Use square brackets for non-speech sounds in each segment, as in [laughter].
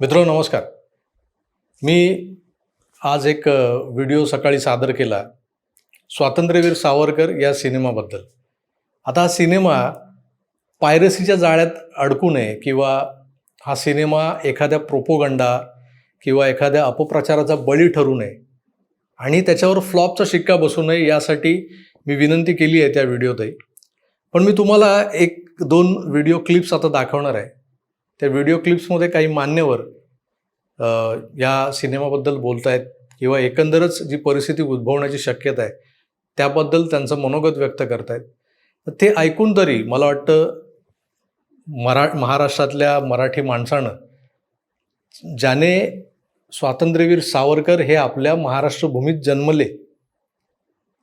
मित्रो नमस्कार. मी आज एक व्हिडिओ सकाळी सादर केला स्वातंत्र्यवीर सावरकर या सिनेमाबद्दल. आता हा सिनेमा पायरसीच्या जाळ्यात अडकू नये किंवा हा सिनेमा एखाद्या प्रोपोगंडा किंवा एखाद्या अपप्रचाराचा बळी ठरू नये आणि त्याच्यावर फ्लॉपचा शिक्का बसू नये यासाठी मी विनंती केली आहे त्या व्हिडिओतही. पण मी तुम्हाला एक दोन व्हिडिओ क्लिप्स आता दाखवणार आहे. त्या व्हिडिओ क्लिप्समध्ये काही मान्यवर या सिनेमाबद्दल बोलत आहेत किंवा एकंदरच जी परिस्थिती उद्भवण्याची शक्यता आहे त्याबद्दल त्यांचं मनोगत व्यक्त करतायत. ते ऐकून तरी मला वाटतं मरा महाराष्ट्रातल्या मराठी माणसानं ज्याने स्वातंत्र्यवीर सावरकर हे आपल्या महाराष्ट्रभूमीत जन्मले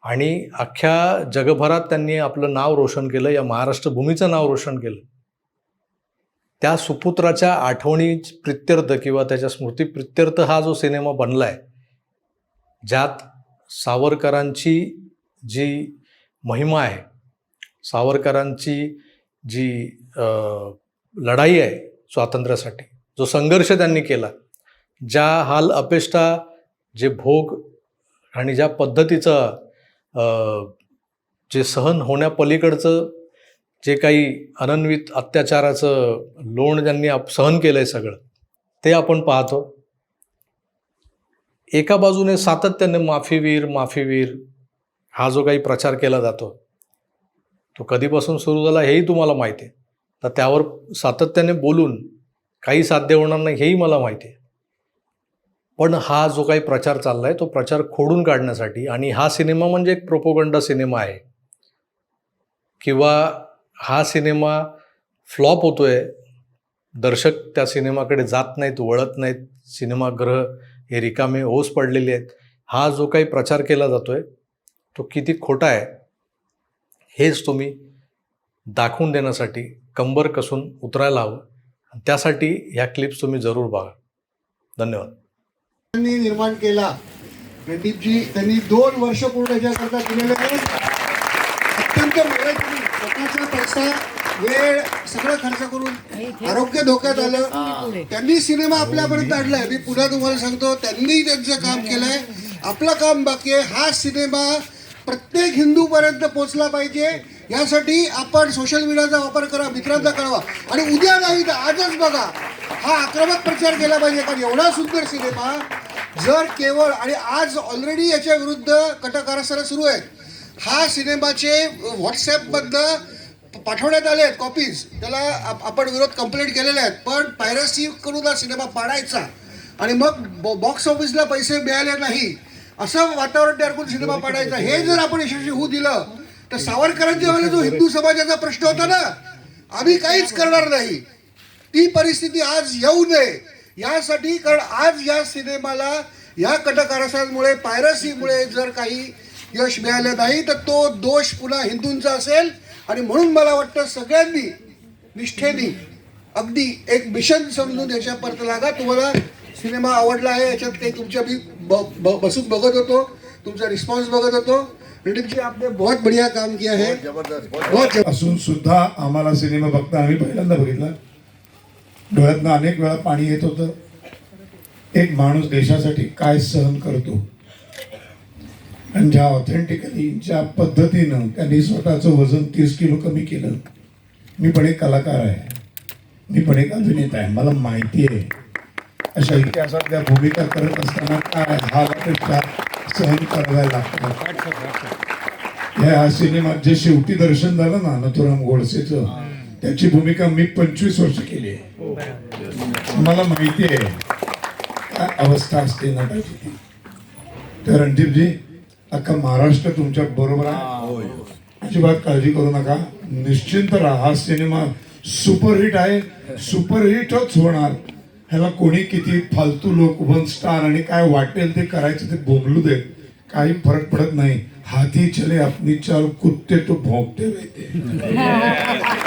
आणि अख्ख्या जगभरात त्यांनी आपलं नाव रोशन केलं या महाराष्ट्रभूमीचं नाव रोशन केलं त्या सुपुत्राच्या आठवणी प्रित्यर्थ किंवा त्याच्या स्मृती प्रित्यर्थ हा जो सिनेमा बनला आहे ज्यात सावरकरांची जी महिमा आहे सावरकरांची जी लढाई आहे स्वातंत्र्यासाठी जो संघर्ष त्यांनी केला ज्या हाल अपेष्टा जे भोग आणि ज्या पद्धतीचं जे सहन होण्यापलीकडचं जे काही अनन्वित अत्याचाराचं लोण ज्यांनी आप सहन केलं आहे सगळं ते आपण पाहतो. एका बाजूने सातत्याने माफीवीर माफीवीर हा जो काही प्रचार केला जातो तो कधीपासून सुरू झाला हेही तुम्हाला माहिती आहे. तर त्यावर सातत्याने बोलून काही साध्य होणार नाही हेही मला माहिती आहे. पण हा जो काही प्रचार चालला आहे तो प्रचार खोडून काढण्यासाठी आणि हा सिनेमा म्हणजे एक प्रोपोगंडा सिनेमा आहे किंवा हा सिनेमा फ्लॉप होतोय. दर्शक त्या सिनेमाकडे जात नाहीत वळत नाहीत. सिनेमागृह हे रिकामे ओस पडलेले आहेत. हा जो काही प्रचार केला जातोय तो किती खोटा आहे हेच तुम्ही दाखवून देण्यासाठी कंबर कसून उतरायला हवं. आणि त्यासाठी ह्या क्लिप्स तुम्ही जरूर बघा. धन्यवाद. त्यांनी निर्माण केला. रणदीपजी त्यांनी दोन वर्ष पूर्ण याच्याकरता दिलेले अत्यंत स्वतःचा पैसा? वेळ सगळं खर्च करून आरोग्य धोक्यात आलं. त्यांनी सिनेमा आपल्यापर्यंत आणलाय. मी पुन्हा तुम्हाला सांगतो त्यांनी त्यांचं काम केलंय. आपलं काम बाकी आहे. हा सिनेमा प्रत्येक हिंदू पर्यंत पोहोचला पाहिजे. यासाठी आपण सोशल मीडियाचा वापर करा मित्रांना कळवा. आणि उद्या नाही तर आजच बघा. हा आक्रमक प्रचार केला पाहिजे कारण एवढा सुंदर सिनेमा जर केवळ आणि आज ऑलरेडी याच्या विरुद्ध कटक कारस्थानं सुरू आहेत. हा सिनेमाचे व्हॉट्सॲपमधनं पाठवण्यात आले आहेत कॉपीज त्याला आपण विरोध कंप्लेंट केलेले आहेत. पण पायरसी करून हा सिनेमा पाडायचा. आणि मग बॉक्स ऑफिसला पैसे मिळाले नाही. असं वातावरण तयार करून सिनेमा पाडायचा. हे जर आपण यशस्वी होऊ दिलं तर सावरकरांच्या वेळेला जो हिंदू समाजाचा प्रश्न होता ना आम्ही काहीच करणार नाही. ती परिस्थिती आज येऊ नये. यासाठी कारण आज या सिनेमाला या कटकारसांमुळे पायरसीमुळे जर काही यश मिळालं नाही तर तो दोष पुन्हा हिंदूंचा असेल. आणि म्हणून मला वाटतं सगळ्यांनी निष्ठेनी अगदी एक मिशन समजून याच्या परत लागा. तुम्हाला सिनेमा आवडला आहे याच्यात काही तुमच्या मी ब- ब- बसून बघत होतो तुमचा रिस्पॉन्स बघत होतो. जी आपने बहुत बढ़िया काम किया है. बहुत जबरदस्त असून सुद्धा आम्हाला सिनेमा बघता आम्ही पहिल्यांदा बघितला. डोळ्यातनं अनेक वेळा पाणी येत होतं. एक माणूस देशासाठी काय सहन करतो? आणि ज्या ऑथेंटिकली ज्या पद्धतीनं त्यांनी स्वतःचं वजन तीस किलो कमी केलं मी पण एक कलाकार आहे. मी पण एक अभिनेता आहे. मला माहिती आहे. अशा इतिहासातल्या भूमिका करत असताना काय हा सहन कराव्या लागतात या सिनेमात जे शेवटी दर्शन झालं ना नथुराम गोडसेचं त्याची भूमिका मी पंचवीस वर्ष केली आहे. मला माहिती आहे. काय अवस्था असते नटाची ती तर रणदीपजी अख्खा महाराष्ट्र तुमच्या बरोबर आहे. अजिबात काळजी करू नका. निश्चिंत राहा. हा सिनेमा सुपरहिट आहे. सुपरहिटच होणार. ह्याला कोणी किती फालतू लोक वन स्टार आणि काय वाटेल ते करायचं ते बोंबलू देत काही फरक पडत नाही. हाती चले अपनी चाल कुत्ते तो भोंकते रहते [laughs]